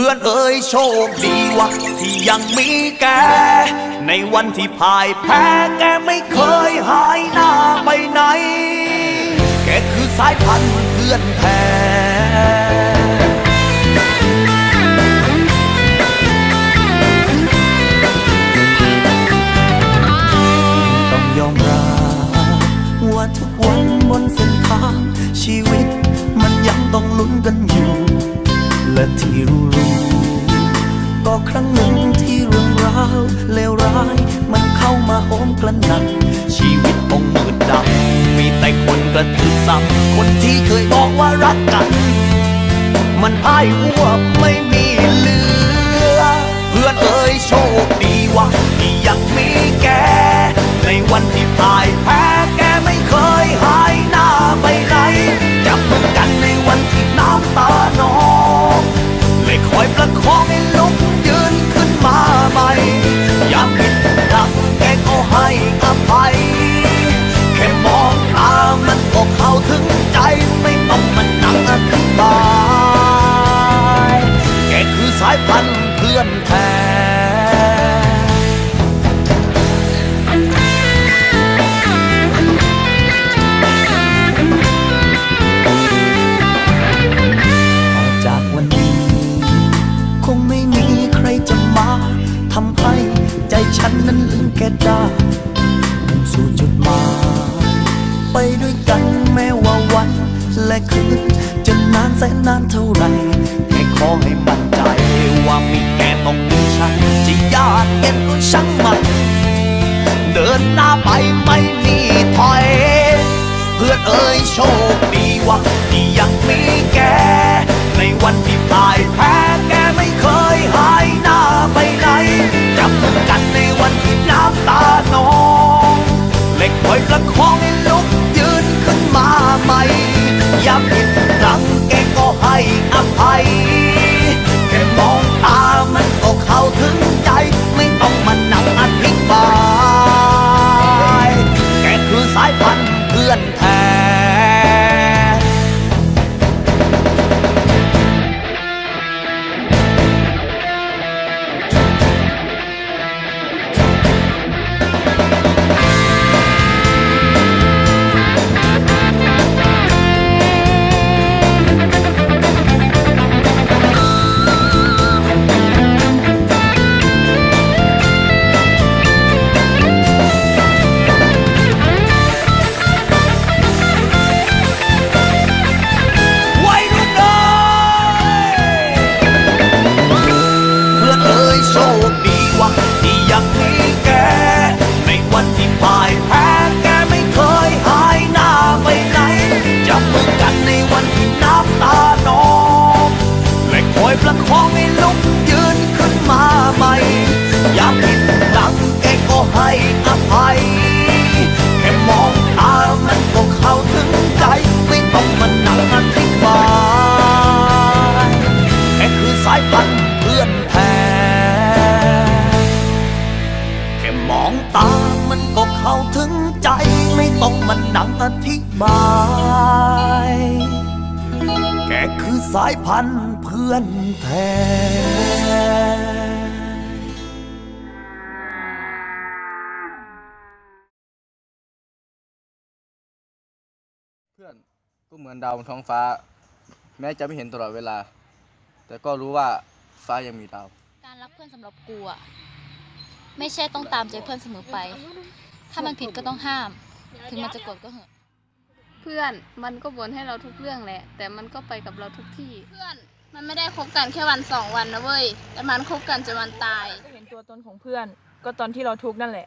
พื่อนเอ๋ยโชคดีวะที่ยังมีแก ในวันที่พ่ายแพ้แกไม่เคยหายหน้าไปไหน แกคือสายพันธุ์เพื่อนแท้ต้องยอมรับว่าทุกวันบนเส้นทางชีวิต มันยังต้องลุ้นกันอยู่ และที่รู้ ก็ครั้งหนึ่งที่เรื่องราวเลวร้าย มันเข้ามาโหมกระหน่ำชีวิตคงมืดดำมีแต่คนกระทืบซ้ำคนที่เคยบอกว่ารักกัน มันพ่ายหัวไม่มีเหลือำให้ใจฉันนั้นลืมแกได้มุ่งสู่จุดหมาย ไปด้วยกันแม้ว่าวันและคืนจะนานแสนนานเท่าไรแค่ขอให้มั่นใจว่ามีแกต้องมีฉันจะยากเย็นก็ช่างมัน เดินหน้าไปไม่มีถอย เพื่อนเอ๋ยโชคดีว่าที่ยังมีแกในวัน ล็ก ยประคองให้ลุกยืนขึ้นมาใหม่ อยากผิดหลังแกก็ให้อภัย แค่มองตามันก็เข้าถึงใจ ไม่ต้องมานั่งอธิบายแค่คือสายพันธุ์เพื่อนแท้แค่มองตามันก็เข้าถึงใจ ไม่ต้องมานั่งอธิบายแกคือสายพันธุ์ อนแท้เพื่อนก็เหมือนดาวบนท้องฟ้า แม้จะไม่เห็นตลอดเวลา แต่ก็รู้ว่าฟ้ายังมีดาว การรักเพื่อนสำหรับกูอะไม่ใช่ต้องตามใจเพื่อนเสมอไป ถ้ามันผิดก็ต้องห้าม ถึงมันจะโกรธก็เหอะ เพื่อนมันก็บ่นให้เราทุกเรื่องแหละ แต่มันก็ไปกับเราทุกที่ เพื่อน มันไม่ได้คบกันแค่วันสองวันนะเว้ย แต่มันคบกันจนวันตาย ก็เห็นตัวตนของเพื่อน ก็ตอนที่เราทุกข์นั่นแหละ